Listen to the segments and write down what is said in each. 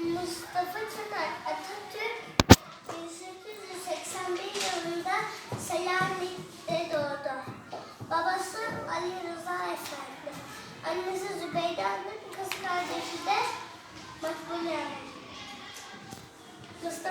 Mustafa Kemal Atatürk 1881 yılında Selanik'te doğdu. Babası Ali Rıza Efendi. Annesi Zübeyde Hanım, kız kardeşi de Makbule Hanım. Mustafa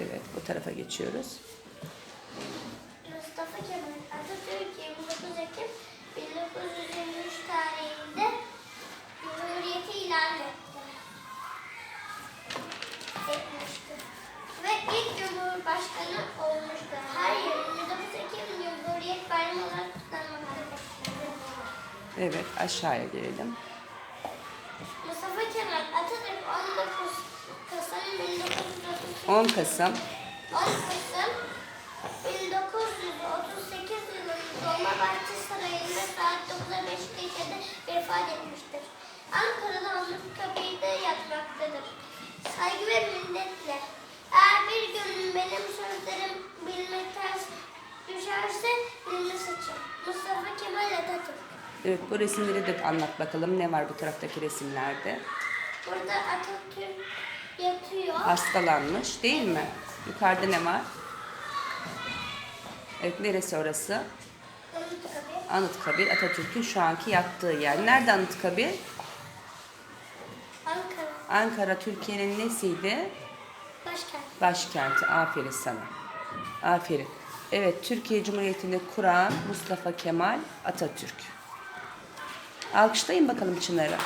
Evet bu tarafa geçiyoruz. Mustafa Kemal Atatürk 29 Ekim 1923 tarihinde Cumhuriyeti ilan etti. Etmişti. Ve ilk Cumhurbaşkanı olmuştu. Her yıl 29 Ekim Cumhuriyet Bayramı olarak kutlanmaktadır. Evet aşağıya gelelim. Mustafa Kemal Atatürk 19 Kasım 1938 10 Kasım 10 Kasım 1938 yılında Dolmabahçe Sarayı'nda saat 9'a 5 geçede vefat etmiştir. Ankara'da Anıtkabir'de yatmaktadır. Saygı ve minnetle. Eğer bir gün benim sözlerim bilmekten düşerse dilini sıçın. Mustafa Kemal Atatürk. Evet bu resimleri de anlat bakalım. Ne var bu taraftaki resimlerde? Burada Atatürk yatıyor. Hastalanmış değil mi? Yukarıda ne var? Evet neresi orası? Anıtkabir. Anıtkabir Atatürk'ün şu anki yattığı yer. Nerede Anıtkabir? Ankara. Ankara Türkiye'nin nesiydi? Başkent. Başkenti. Aferin sana. Aferin. Evet Türkiye Cumhuriyeti'ni kuran Mustafa Kemal Atatürk. Alkışlayın bakalım Çınar'a.